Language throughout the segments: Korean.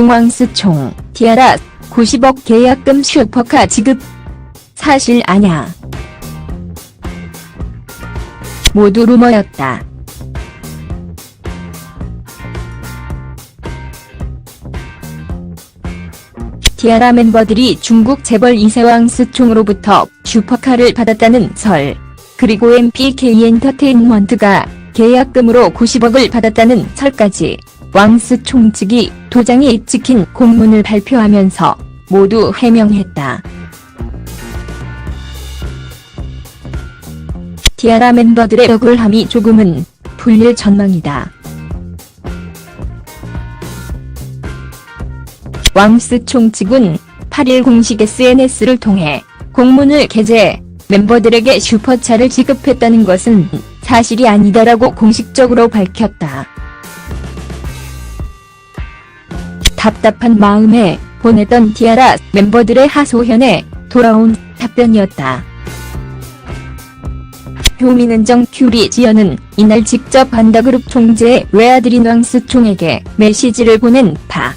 중왕스총, 티아라, 90억 계약금 슈퍼카 지급. 사실 아냐. 모두 루머였다. 티아라 멤버들이 중국 재벌 이세왕 스총으로부터 슈퍼카를 받았다는 설. 그리고 MPK 엔터테인먼트가 계약금으로 90억을 받았다는 설까지 왕스총 측이 도장이 찍힌 공문을 발표하면서 모두 해명했다. 티아라 멤버들의 억울함이 조금은 풀릴 전망이다. 왕스총 측은 8일 공식 SNS를 통해 공문을 게재, 멤버들에게 슈퍼차를 지급했다는 것은 사실이 아니다라고 공식적으로 밝혔다. 답답한 마음에 보냈던 티아라 멤버들의 하소연에 돌아온 답변이었다. 효민은정 큐리 지연은 이날 직접 반다그룹 총재 외아들인 왕스총에게 메시지를 보낸 바.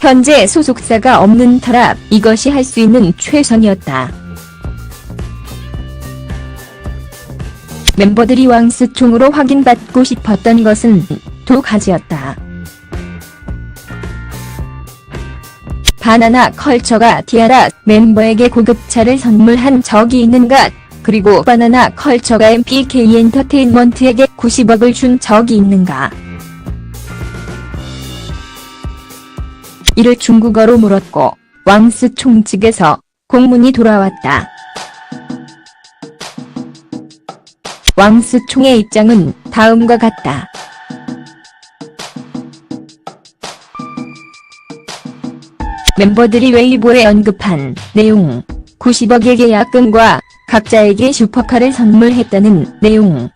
현재 소속사가 없는 터라 이것이 할 수 있는 최선이었다. 멤버들이 왕스총으로 확인받고 싶었던 것은 두 가지였다. 바나나 컬처가 티아라 멤버에게 고급차를 선물한 적이 있는가? 그리고 바나나 컬처가 MPK 엔터테인먼트에게 90억을 준 적이 있는가? 이를 중국어로 물었고 왕스 총 측에서 공문이 돌아왔다. 왕스 총의 입장은 다음과 같다. 멤버들이 웨이보에 언급한 내용 90억의 계약금과 각자에게 슈퍼카를 선물했다는 내용은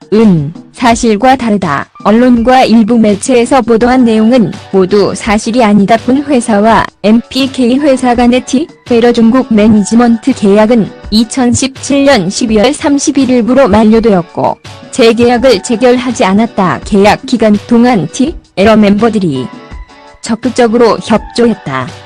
사실과 다르다. 언론과 일부 매체에서 보도한 내용은 모두 사실이 아니다. 본 회사와 MPK 회사 간의. 베러 중국 매니지먼트 계약은 2017년 12월 31일부로 만료되었고 재계약을 체결하지 않았다. 계약 기간 동안 T. 에러 멤버들이 적극적으로 협조했다.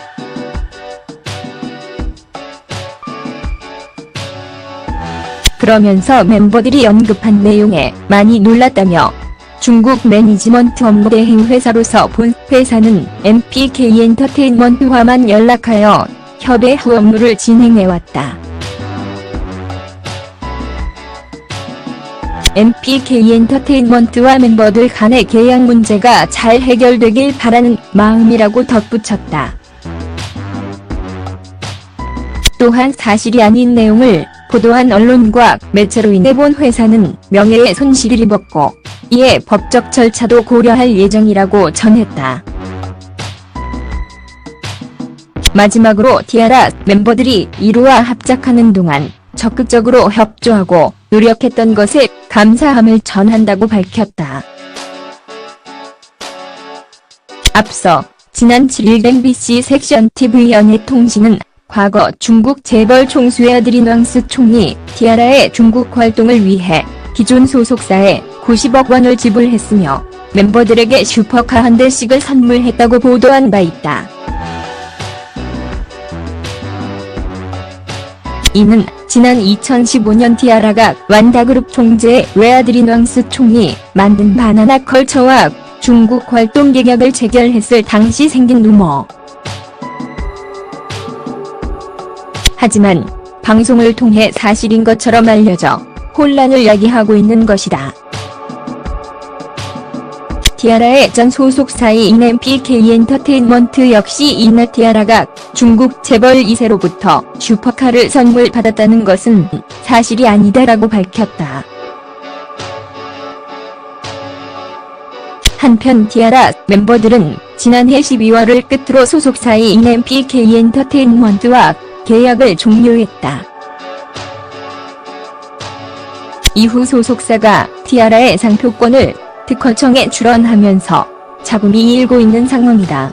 그러면서 멤버들이 언급한 내용에 많이 놀랐다며 중국 매니지먼트 업무 대행 회사로서 본 회사는 MPK 엔터테인먼트와만 연락하여 협의 후 업무를 진행해왔다. MPK 엔터테인먼트와 멤버들 간의 계약 문제가 잘 해결되길 바라는 마음이라고 덧붙였다. 또한 사실이 아닌 내용을 보도한 언론과 매체로 인해 본 회사는 명예의 손실을 입었고 이에 법적 절차도 고려할 예정이라고 전했다. 마지막으로 티아라 멤버들이 이루와 합작하는 동안 적극적으로 협조하고 노력했던 것에 감사함을 전한다고 밝혔다. 앞서 지난 7일 MBC 섹션 TV 연예통신은 과거 중국 재벌 총수의 아들인 왕스 총이 티아라의 중국 활동을 위해 기존 소속사에 90억 원을 지불했으며 멤버들에게 슈퍼카 한 대씩을 선물했다고 보도한 바 있다. 이는 지난 2015년 티아라가 완다그룹 총재 외아들인 왕스 총이 만든 바나나 컬처와 중국 활동 계약을 체결했을 당시 생긴 루머. 하지만 방송을 통해 사실인 것처럼 알려져 혼란을 야기하고 있는 것이다. 티아라의 전 소속사인 MPK 엔터테인먼트 역시 이날 티아라가 중국 재벌 2세로부터 슈퍼카를 선물 받았다는 것은 사실이 아니다라고 밝혔다. 한편 티아라 멤버들은 지난해 12월을 끝으로 소속사인 MPK 엔터테인먼트와 계약을 종료했다. 이후 소속사가 티아라의 상표권을 특허청에 출원하면서 잡음이 일고 있는 상황이다.